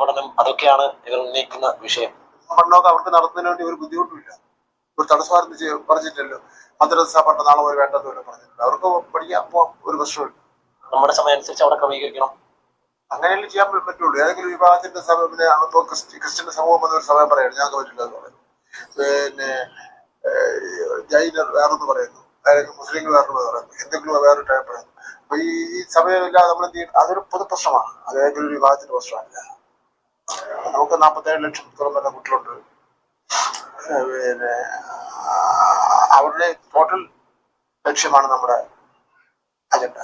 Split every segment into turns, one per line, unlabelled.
പഠനം അതൊക്കെയാണ് ഇവർ ഉന്നയിക്കുന്ന വിഷയം.
പഠനമൊക്കെ അവർക്ക് നടത്തുന്നതിന് വേണ്ടി ഒരു ബുദ്ധിമുട്ടുമില്ല. ഒരു ചെയ്യ- പറഞ്ഞിട്ടില്ലല്ലോ മദ്രസ പഠനം നാളെ ഒരു വേണ്ടെന്ന് വരെ പറഞ്ഞിട്ടില്ല. അവർക്ക് പഠിക്കാൻ അപ്പോ ഒരു പ്രശ്നമില്ല.
നമ്മുടെ സമയം അനുസരിച്ച് അവിടെ ക്രമീകരിക്കണം.
അങ്ങനെയല്ലേ ചെയ്യാൻ പറ്റുള്ളൂ. ഏതെങ്കിലും വിഭാഗത്തിന്റെ സമയം പിന്നെ ഇപ്പോൾ ക്രിസ്ത്യൻ സമൂഹം എന്നൊരു സമയം പറയാണ് ഞങ്ങൾക്ക് പറ്റില്ല എന്ന് പറയുന്നു. പിന്നെ ജൈനർ വേറൊന്ന് പറയുന്നു. അല്ലെങ്കിൽ മുസ്ലിങ്ങൾ വേറൊന്ന് പറയുന്നു. ഹിന്ദുക്കൾ വേറെ ടൈം പറയുന്നു. അപ്പൊ ഈ സമയമില്ലാതെ നമ്മൾ എന്ത് ചെയ്യും? അതൊരു പൊതു പ്രശ്നമാണ് അത് ഏതെങ്കിലും വിഭാഗത്തിന്റെ പ്രശ്നമല്ല. നമുക്ക് നാൽപ്പത്തേഴ് ലക്ഷം തുറന്ന കുട്ടികളുണ്ട്. ഏഹ്, പിന്നെ അവരുടെ ടോട്ടൽ ലക്ഷ്യമാണ് നമ്മുടെ അജണ്ട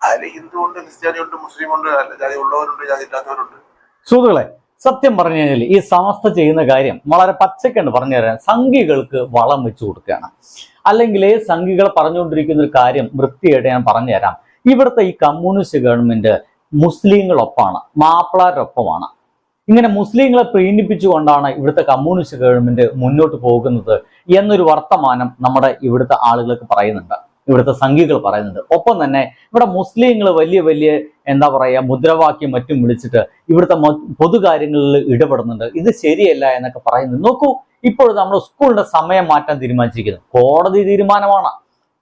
അതിൽ ഹിന്ദു ഉണ്ട് ക്രിസ്ത്യാനി ഉണ്ട് മുസ്ലിം ഉണ്ട് ജാതി ഉള്ളവരുണ്ട് ജാതി ഇല്ലാത്തവരുണ്ട്.
സുഹൃത്തുക്കളെ സത്യം പറഞ്ഞു കഴിഞ്ഞാൽ ഈ സമസ്ത ചെയ്യുന്ന കാര്യം വളരെ പച്ചക്കാണ് പറഞ്ഞു തരാൻ. സംഘികൾക്ക് വളം വെച്ചു കൊടുക്കുകയാണ്. അല്ലെങ്കിൽ സംഘികൾ പറഞ്ഞുകൊണ്ടിരിക്കുന്ന ഒരു കാര്യം വൃത്തിയായിട്ട് ഞാൻ പറഞ്ഞു തരാം. ഇവിടുത്തെ ഈ കമ്മ്യൂണിസ്റ്റ് ഗവൺമെന്റ് മുസ്ലിങ്ങളൊപ്പമാണ് മാപ്പിളാരൊപ്പമാണ്. ഇങ്ങനെ മുസ്ലിങ്ങളെ പ്രീണിപ്പിച്ചുകൊണ്ടാണ് ഇവിടുത്തെ കമ്മ്യൂണിസ്റ്റ് ഗവൺമെന്റ് മുന്നോട്ട് പോകുന്നത് എന്നൊരു വർത്തമാനം നമ്മുടെ ഇവിടുത്തെ ആളുകൾക്ക് പറയുന്നുണ്ട്. ഇവിടുത്തെ സംഘികൾ പറയുന്നുണ്ട്. ഒപ്പം തന്നെ ഇവിടെ മുസ്ലിങ്ങൾ വലിയ വലിയ എന്താ പറയുക മുദ്രാവാക്യം മറ്റും വിളിച്ചിട്ട് ഇവിടുത്തെ പൊതുകാര്യങ്ങളിൽ ഇടപെടുന്നുണ്ട്. ഇത് ശരിയല്ല എന്നൊക്കെ പറയുന്നു. നോക്കൂ ഇപ്പോൾ നമ്മുടെ സ്കൂളിന്റെ സമയം മാറ്റാൻ തീരുമാനിച്ചിരിക്കുന്നു. കോടതി തീരുമാനമാണ്.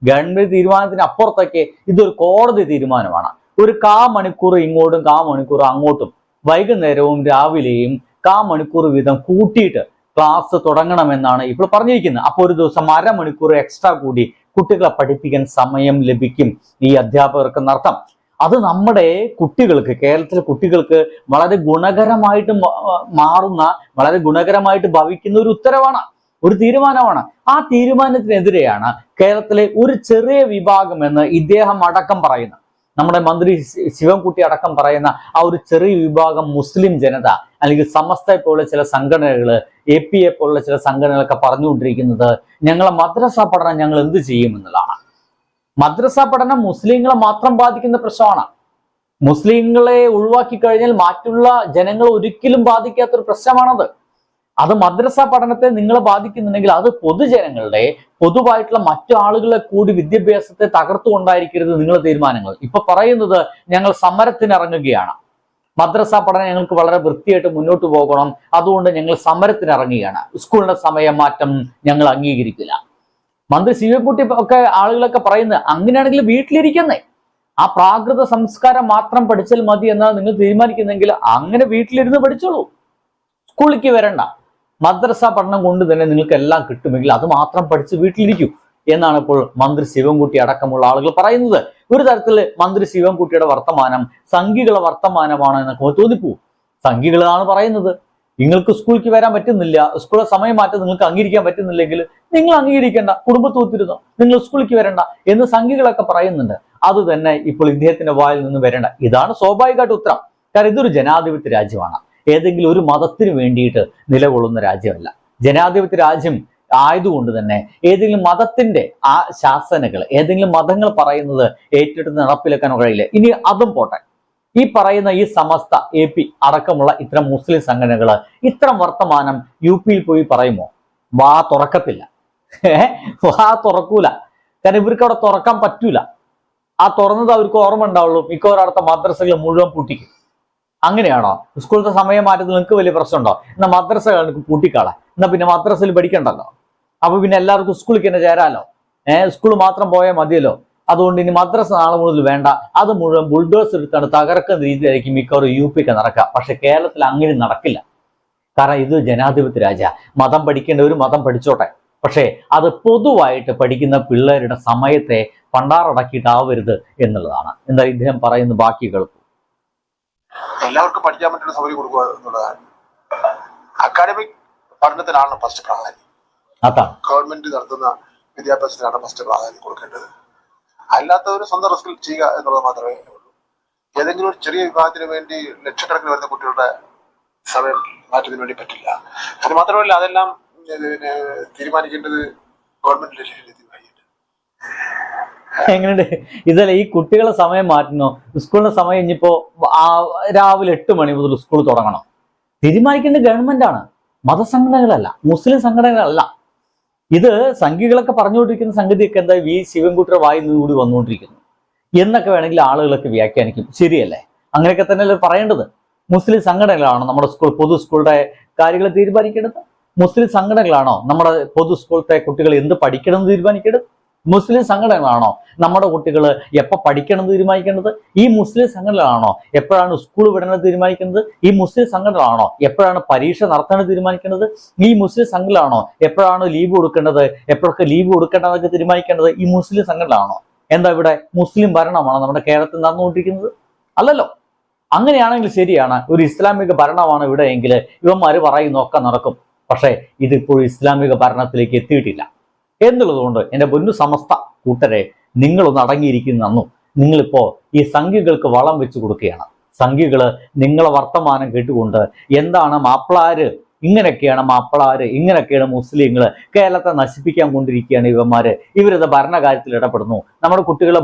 ഗവൺമെന്റ് തീരുമാനത്തിന് അപ്പുറത്തൊക്കെ ഇതൊരു കോടതി തീരുമാനമാണ്. ഒരു കാ മണിക്കൂർ ഇങ്ങോട്ടും കാ മണിക്കൂർ അങ്ങോട്ടും വൈകുന്നേരവും രാവിലെയും കാ മണിക്കൂർ വീതം കൂട്ടിയിട്ട് ക്ലാസ് തുടങ്ങണമെന്നാണ് ഇപ്പോൾ പറഞ്ഞിരിക്കുന്നത്. അപ്പോൾ ഒരു ദിവസം അരമണിക്കൂർ എക്സ്ട്രാ കൂടി കുട്ടികളെ പഠിപ്പിക്കാൻ സമയം ലഭിക്കും ഈ അധ്യാപകർക്ക് എന്നർത്ഥം അത് നമ്മുടെ കുട്ടികൾക്ക് കേരളത്തിലെ കുട്ടികൾക്ക് വളരെ ഗുണകരമായിട്ട് മാറുന്ന വളരെ ഗുണകരമായിട്ട് ഭവിക്കുന്ന ഒരു ഉത്തരവാണ് ഒരു തീരുമാനമാണ്. ആ തീരുമാനത്തിനെതിരെയാണ് കേരളത്തിലെ ഒരു ചെറിയ വിഭാഗം എന്ന് ഇദ്ദേഹം അടക്കം പറയുന്നത്. നമ്മുടെ മന്ത്രി ശിവൻകുട്ടി അടക്കം പറയുന്ന ആ ഒരു ചെറിയ വിഭാഗം മുസ്ലിം ജനത അല്ലെങ്കിൽ സമസ്തയെ പോലുള്ള ചില സംഘടനകൾ എ പി എ പോലുള്ള ചില സംഘടനകളൊക്കെ പറഞ്ഞുകൊണ്ടിരിക്കുന്നത് ഞങ്ങളെ മദ്രസ പഠനം ഞങ്ങൾ എന്ത് ചെയ്യും എന്നുള്ളതാണ്. മദ്രസ പഠനം മുസ്ലിങ്ങളെ മാത്രം ബാധിക്കുന്ന പ്രശ്നമാണ്. മുസ്ലിങ്ങളെ ഒഴിവാക്കി കഴിഞ്ഞാൽ മറ്റുള്ള ജനങ്ങളെ ഒരിക്കലും ബാധിക്കാത്തൊരു പ്രശ്നമാണത്. അത് മദ്രസ പഠനത്തെ നിങ്ങളെ ബാധിക്കുന്നുണ്ടെങ്കിൽ അത് പൊതുജനങ്ങളുടെ പൊതുവായിട്ടുള്ള മറ്റു ആളുകളെ കൂടി വിദ്യാഭ്യാസത്തെ തകർത്തുകൊണ്ടായിരിക്കരുത് നിങ്ങളുടെ തീരുമാനങ്ങൾ. ഇപ്പൊ പറയുന്നത് ഞങ്ങൾ സമരത്തിനിറങ്ങുകയാണ്. മദ്രസ പഠനം ഞങ്ങൾക്ക് വളരെ വൃത്തിയായിട്ട് മുന്നോട്ട് പോകണം. അതുകൊണ്ട് ഞങ്ങൾ സമരത്തിനിറങ്ങുകയാണ്. സ്കൂളിന്റെ സമയം മാറ്റം ഞങ്ങൾ അംഗീകരിക്കില്ല. മന്ത്രി ശിവൻകുട്ടി ഒക്കെ ആളുകളൊക്കെ പറയുന്നത് അങ്ങനെയാണെങ്കിൽ വീട്ടിലിരിക്കുന്നേ. ആ പ്രാകൃത സംസ്കാരം മാത്രം പഠിച്ചാൽ മതി എന്നാണ് നിങ്ങൾ തീരുമാനിക്കുന്നെങ്കിൽ അങ്ങനെ വീട്ടിലിരുന്ന് പഠിച്ചോളൂ. സ്കൂളിലേക്ക് വരണ്ട. മദ്രസ പഠനം കൊണ്ട് തന്നെ നിങ്ങൾക്ക് എല്ലാം കിട്ടുമെങ്കിൽ അത് മാത്രം പഠിച്ച് വീട്ടിലിരിക്കൂ എന്നാണ് ഇപ്പോൾ മന്ത്രി ശിവൻകുട്ടി അടക്കമുള്ള ആളുകൾ പറയുന്നത്. ഒരു തരത്തിൽ മന്ത്രി ശിവൻകുട്ടിയുടെ വർത്തമാനം സംഘികളെ വർത്തമാനമാണ് എന്നൊക്കെ തോന്നിപ്പോവും. സംഘികളാണ് പറയുന്നത്. നിങ്ങൾക്ക് സ്കൂളിലേക്ക് വരാൻ പറ്റുന്നില്ല സ്കൂളിലെ സമയം മാറ്റം നിങ്ങൾക്ക് അംഗീകരിക്കാൻ പറ്റുന്നില്ലെങ്കിൽ നിങ്ങൾ അംഗീകരിക്കേണ്ട കുടുംബത്ത് ഒത്തിരുന്നോ നിങ്ങൾ സ്കൂളിലേക്ക് വരണ്ട എന്ന് സംഘികളൊക്കെ പറയുന്നുണ്ട്. അത് തന്നെ ഇപ്പോൾ ഇദ്ദേഹത്തിന്റെ വായിൽ നിന്ന് വരേണ്ട. ഇതാണ് സ്വാഭാവികമായിട്ട് ഉത്തരം. കാരണം ഇതൊരു ജനാധിപത്യ രാജ്യമാണ്. ഏതെങ്കിലും ഒരു മതത്തിന് വേണ്ടിയിട്ട് നിലകൊള്ളുന്ന രാജ്യമല്ല. ജനാധിപത്യ രാജ്യം ആയതുകൊണ്ട് തന്നെ ഏതെങ്കിലും മതത്തിന്റെ ആ ശാസനകൾ ഏതെങ്കിലും മതങ്ങൾ പറയുന്നത് ഏറ്റെടുത്ത് നടപ്പിലാക്കാൻ കഴിയില്ല. ഇനി അതും പോട്ടെ. ഈ പറയുന്ന ഈ സമസ്ത എ പി അടക്കമുള്ള ഇത്തരം മുസ്ലിം സംഘടനകൾ ഇത്തരം വർത്തമാനം യു പിയിൽ പോയി പറയുമോ? വാ തുറക്കത്തില്ല. വാ തുറക്കൂല. കാരണം ഇവർക്ക് അവിടെ തുറക്കാൻ പറ്റൂല. ആ തുറന്നത് അവർക്ക് ഓർമ്മ ഉണ്ടാവുള്ളൂ. മിക്കവാറും അടുത്ത മദ്രസകൾ മുഴുവൻ പൂട്ടിക്കും. അങ്ങനെയാണോ? സ്കൂളത്തെ സമയം മാറ്റത്തിൽ നിങ്ങൾക്ക് വലിയ പ്രശ്നമുണ്ടോ? എന്നാൽ നിങ്ങൾക്ക് കൂട്ടിക്കാളാം എന്നാ പിന്നെ മദ്രസയിൽ പഠിക്കണ്ടല്ലോ. അപ്പൊ പിന്നെ എല്ലാവർക്കും സ്കൂളിൽ തന്നെ ചേരാലോ? ഏഹ് സ്കൂൾ മാത്രം പോയാൽ മതിയല്ലോ? അതുകൊണ്ട് ഇനി മദ്രസ നാളെ മുതൽ വേണ്ട. അത് മുഴുവൻ ബുൾഡോസ് എടുത്താണ് തകർക്കുന്ന രീതിയിലായിരിക്കും മിക്കവാറും യു പി ഒക്കെ നടക്കുക. പക്ഷെ കേരളത്തിൽ അങ്ങനെ നടക്കില്ല. കാരണം ഇത് ജനാധിപത്യ രാജ മതം പഠിക്കേണ്ട ഒരു മതം പഠിച്ചോട്ടെ. പക്ഷേ അത് പൊതുവായിട്ട് പഠിക്കുന്ന പിള്ളേരുടെ സമയത്തെ പണ്ടാറടക്കിയിട്ടാവരുത് എന്നുള്ളതാണ്. എന്താ ഇദ്ദേഹം പറയുന്ന ബാക്കി കേൾക്കും
എല്ലാവർക്കും പഠിക്കാൻ പറ്റുന്ന സൗകര്യം കൊടുക്കുക എന്നുള്ളതാണ്. അക്കാഡമിക് പഠനത്തിനാണ് ഫസ്റ്റ് പ്രാധാന്യം. ഗവൺമെന്റ് നടത്തുന്ന വിദ്യാഭ്യാസത്തിനാണ് ഫസ്റ്റ് പ്രാധാന്യം കൊടുക്കേണ്ടത്. അല്ലാത്തവർ സ്വന്തം റിസ്കിൽ ചെയ്യുക എന്നുള്ളത് മാത്രമേ ഉള്ളൂ. ഏതെങ്കിലും ഒരു ചെറിയ വിഭാഗത്തിന് വേണ്ടി ലക്ഷക്കണക്കിന് വരുന്ന കുട്ടികളുടെ സമയം മാറ്റത്തിന് വേണ്ടി പറ്റില്ല. അത് മാത്രമല്ല അതെല്ലാം തീരുമാനിക്കേണ്ടത് ഗവൺമെന്റിന്റെ
എങ്ങനെയുണ്ട്? ഇതല്ല ഈ കുട്ടികളെ സമയം മാറ്റണോ സ്കൂളിന്റെ സമയം ഇനിയിപ്പോ രാവിലെ എട്ട് മണി മുതൽ സ്കൂൾ തുടങ്ങണം. തീരുമാനിക്കേണ്ടത് ആണ്. മതസംഘടനകളല്ല മുസ്ലിം സംഘടനകളല്ല. ഇത് സംഘികളൊക്കെ പറഞ്ഞുകൊണ്ടിരിക്കുന്ന സംഗതിയൊക്കെ എന്താ? വി ശിവൻകുട്ടിയുടെ വായിൽ നിന്ന് കൂടി വന്നുകൊണ്ടിരിക്കുന്നു. എന്നൊക്കെ വേണമെങ്കിൽ ആളുകളൊക്കെ വ്യാഖ്യാനിക്കും. ശരിയല്ലേ? അങ്ങനെയൊക്കെ തന്നെയല്ലേ പറയേണ്ടത്? മുസ്ലിം സംഘടനകളാണോ നമ്മുടെ സ്കൂൾ പൊതു സ്കൂളുടെ കാര്യങ്ങൾ തീരുമാനിക്കേണ്ടത്? മുസ്ലിം സംഘടനകളാണോ നമ്മുടെ പൊതു സ്കൂളത്തെ കുട്ടികൾ എന്ത് പഠിക്കണം എന്ന് തീരുമാനിക്കേണ്ടത്? മുസ്ലിം സംഘടനകളാണോ നമ്മുടെ കുട്ടികൾ എപ്പോൾ പഠിക്കണം തീരുമാനിക്കേണ്ടത്? ഈ മുസ്ലിം സംഘടനകളാണോ എപ്പോഴാണ് സ്കൂൾ വിടണമെന്ന് തീരുമാനിക്കുന്നത് ഈ മുസ്ലിം സംഘടനകളാണോ എപ്പോഴാണ് പരീക്ഷ നടത്താൻ തീരുമാനിക്കേണ്ടത്? ഈ മുസ്ലിം സംഘടനകളാണോ എപ്പോഴാണ് ലീവ് കൊടുക്കേണ്ടത്? എപ്പോഴൊക്കെ ലീവ് കൊടുക്കേണ്ടതൊക്കെ തീരുമാനിക്കേണ്ടത്? ഈ മുസ്ലിം സംഘടനകളാണോ? എന്താ ഇവിടെ മുസ്ലിം ഭരണമാണോ നമ്മുടെ കേരളത്തിൽ നടന്നുകൊണ്ടിരിക്കുന്നത്? അല്ലല്ലോ. അങ്ങനെയാണെങ്കിൽ ശരിയാണ്. ഒരു ഇസ്ലാമിക ഭരണമാണ് ഇവിടെ എങ്കിൽ ഇവന്മാർ പറയുന്നൊക്കെ നടക്കും. പക്ഷേ ഇതിപ്പോൾ ഇസ്ലാമിക ഭരണത്തിലേക്ക് എത്തിയിട്ടില്ല. എന്നുള്ളതുകൊണ്ട് എന്റെ പൊന്നു സമസ്ത കൂട്ടരെ നിങ്ങളൊന്ന് അടങ്ങിയിരിക്കുന്നു നിങ്ങളിപ്പോൾ ഈ സംഖ്യകൾക്ക് വളം വെച്ച് കൊടുക്കുകയാണ്. സംഖ്യകൾ നിങ്ങളെ വർത്തമാനം കേട്ടുകൊണ്ട് എന്താണ് മാപ്പിളാര് ഇങ്ങനെയൊക്കെയാണ് മാപ്പിളാര് ഇങ്ങനെയൊക്കെയാണ് മുസ്ലിങ്ങൾ കേരളത്തെ നശിപ്പിക്കാൻ കൊണ്ടിരിക്കുകയാണ് ഇവന്മാര്. ഇവരത് ഭരണകാര്യത്തിൽ ഇടപെടുന്നു. നമ്മുടെ കുട്ടികൾ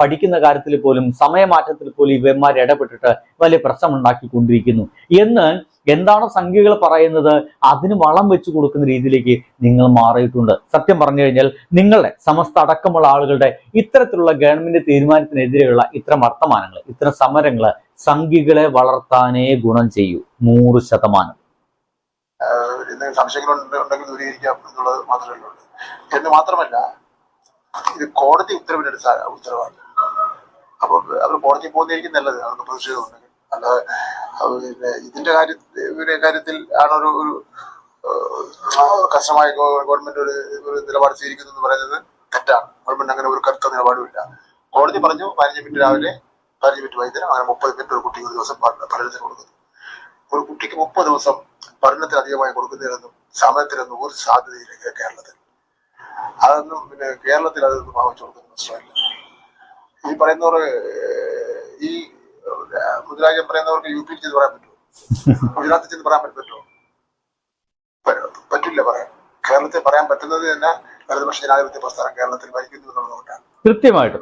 പഠിക്കുന്ന കാര്യത്തിൽ പോലും സമയമാറ്റത്തിൽ പോലും ഇവന്മാർ ഇടപെട്ടിട്ട് വലിയ പ്രശ്നം ഉണ്ടാക്കിക്കൊണ്ടിരിക്കുന്നു എന്ന് എന്താണ് സംഖ്യകൾ പറയുന്നത് അതിന് വളം വെച്ച് കൊടുക്കുന്ന രീതിയിലേക്ക് നിങ്ങൾ മാറിയിട്ടുണ്ട്. സത്യം പറഞ്ഞു കഴിഞ്ഞാൽ നിങ്ങളുടെ സമസ്ത അടക്കമുള്ള ആളുകളുടെ ഇത്തരത്തിലുള്ള ഗവൺമെന്റ് തീരുമാനത്തിനെതിരെയുള്ള ഇത്തരം വർത്തമാനങ്ങൾ ഇത്തരം സമരങ്ങൾ സംഖ്യകളെ വളർത്താനേ ഗുണം ചെയ്യൂ. നൂറ് ശതമാനം.
എന്തെങ്കിലും സംശയങ്ങൾ ഉണ്ടെങ്കിൽ ദൂരീകരിക്കാം എന്നുള്ളത് മാത്രമേ ഉള്ളൂ. എന്ന് മാത്രമല്ല ഇത് കോടതി ഉത്തരവിന്റെ അടിസ്ഥാന ഉത്തരവാണ്. അപ്പൊ അവർ കോടതി പോകുന്നതായിരിക്കും നല്ലത്. അവർക്ക് പ്രതിഷേധം ഉണ്ടെങ്കിൽ. അല്ലാതെ പിന്നെ ഇതിന്റെ കാര്യത്തിൽ കാര്യത്തിൽ ആണ് ഒരു ഏഹ്, ഗവൺമെന്റ് ഒരു ഒരു നിലപാട് സ്വീകരിക്കുന്നു എന്ന് പറയുന്നത് തെറ്റാണ്. ഗവൺമെന്റ് അങ്ങനെ ഒരു കറുത്ത നിലപാടുമില്ല. കോടതി പറഞ്ഞു പതിനഞ്ച് മിനിറ്റ് രാവിലെ പതിനഞ്ച് മിനിറ്റ് വൈകുന്നേരം അങ്ങനെ മുപ്പത് മിനിറ്റ് ഒരു കുട്ടിക്ക് ഒരു ദിവസം പഠ- പഠനത്തിന് കൊടുക്കുന്നു. ഒരു കുട്ടിക്ക് മുപ്പത് ദിവസം പഠനത്തിൽ അധികമായി കൊടുക്കുന്നതിനൊന്നും സമയത്തിനൊന്നും ഒരു സാധ്യതയില്ല കേരളത്തിൽ. അതൊന്നും പിന്നെ കേരളത്തിൽ അതൊന്നും ഭാവിച്ചു കൊടുക്കുന്ന പ്രശ്നമില്ല. ഈ പറയുന്നവർ ഈ മുദ്രാജം പറയുന്നവർക്ക് യു പിയിൽ ചെന്ന് പറയാൻ പറ്റുമോ? ഗുജറാത്തിൽ ചെന്ന് പറയാൻ പറ്റുമോ? പറ്റില്ല പറയാൻ. കേരളത്തിൽ പറയാൻ പറ്റുന്നത് തന്നെ ഇടതുപക്ഷ ജനാധിപത്യ പ്രസ്ഥാനം കേരളത്തിൽ ഭരിക്കുന്നു എന്നുള്ളതുകൊണ്ടാണ്
കൃത്യമായിട്ട്.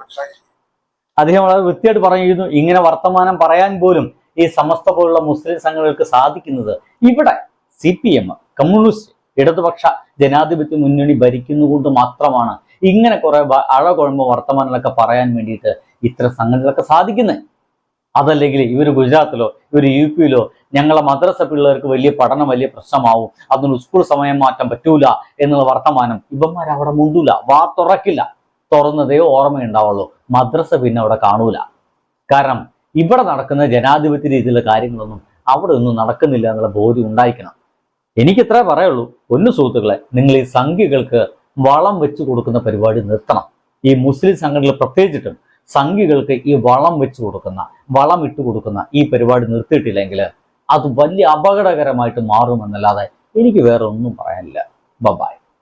അദ്ദേഹം വളരെ വൃത്തിയായിട്ട് പറഞ്ഞിരുന്നു ഇങ്ങനെ വർത്തമാനം പറയാൻ പോലും ഈ സമസ്ത പോലുള്ള മുസ്ലിം സംഘടനകൾക്ക് സാധിക്കുന്നത് ഇവിടെ സി പി എം കമ്മ്യൂണിസ്റ്റ് ഇടതുപക്ഷ ജനാധിപത്യ മുന്നണി ഭരിക്കുന്നുകൊണ്ട് മാത്രമാണ്. ഇങ്ങനെ കുറെ അഴ അഴകുഴമ്പ് വർത്തമാനങ്ങളൊക്കെ പറയാൻ വേണ്ടിയിട്ട് ഇത്ര സംഘടനകളൊക്കെ സാധിക്കുന്നത് അതല്ലെങ്കിൽ ഇവർ ഗുജറാത്തിലോ ഇവർ യു പിയിലോ ഞങ്ങളെ മദ്രസ പിള്ളേർക്ക് വലിയ പഠനം വലിയ പ്രശ്നമാവും. അതിന് സ്കൂൾ സമയം മാറ്റാൻ പറ്റൂല എന്നുള്ള വർത്തമാനം ഇവന്മാർ അവിടെ മുണ്ടൂല വാ തുറക്കില്ല തുറന്നതേ ഓർമ്മയുണ്ടാവുള്ളൂ. മദ്രസ പിന്നെ അവിടെ കാണൂല. കാരണം ഇവിടെ നടക്കുന്ന ജനാധിപത്യ രീതിയിലുള്ള കാര്യങ്ങളൊന്നും അവിടെ ഒന്നും നടക്കുന്നില്ല എന്നുള്ള ബോധ്യം ഉണ്ടായിരിക്കണം എനിക്ക് ഇത്രേ പറയുള്ളൂ. ഒന്ന് സുഹൃത്തുക്കളെ നിങ്ങൾ ഈ സംഖ്യകൾക്ക് വളം വെച്ചു കൊടുക്കുന്ന പരിപാടി നിർത്തണം. ഈ മുസ്ലിം സംഘടനകൾ പ്രത്യേകിച്ചിട്ടും സംഖ്യകൾക്ക് ഈ വളം വെച്ചു കൊടുക്കുന്ന വളം ഇട്ട് കൊടുക്കുന്ന ഈ പരിപാടി നിർത്തിയിട്ടില്ലെങ്കിൽ അത് വലിയ അപകടകരമായിട്ട് മാറുമെന്നല്ലാതെ എനിക്ക് വേറെ ഒന്നും പറയാനില്ല. ബബായ്